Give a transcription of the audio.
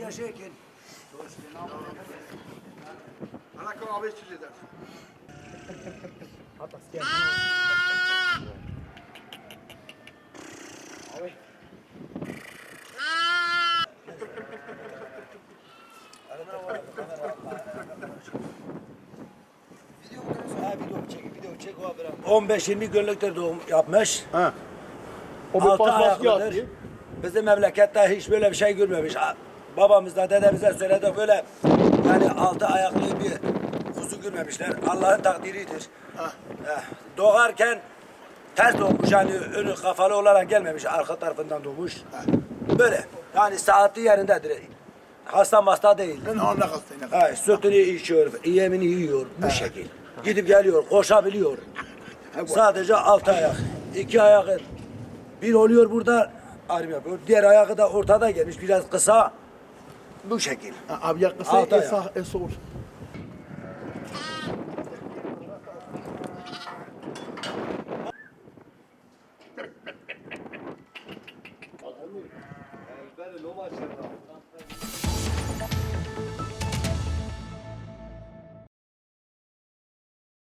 Ya şekin. Ana kahve içeceğiz. Ha video çek, video çek o bırak. 15-20 günlüktür doğum yapmış. Ha. O bir Altı ayaklıdır. Bizim memlekette hiç böyle bir şey görmemiş. Babamızla dedemize söyledik böyle yani altı ayaklı bir kuzu görmemişler. Allah'ın takdiridir. Eh, Doğarken ters doğmuş yani önü kafalı olarak gelmemiş arka tarafından doğmuş. Böyle yani saatli yerindedir. Hasta hasta değil. Ben anla hastayım. Ha, sütünü içiyor, yemini yiyor bu şekil. Gidip geliyor, koşabiliyor. Sadece altı ayak. iki ayağı bir oluyor burada ayrım yapıyor. Diğer ayağı da ortada gelmiş biraz kısa bu şekil. Abi yaklaşık Altı ayağı. esa, esa olur. Belli, lo başlar.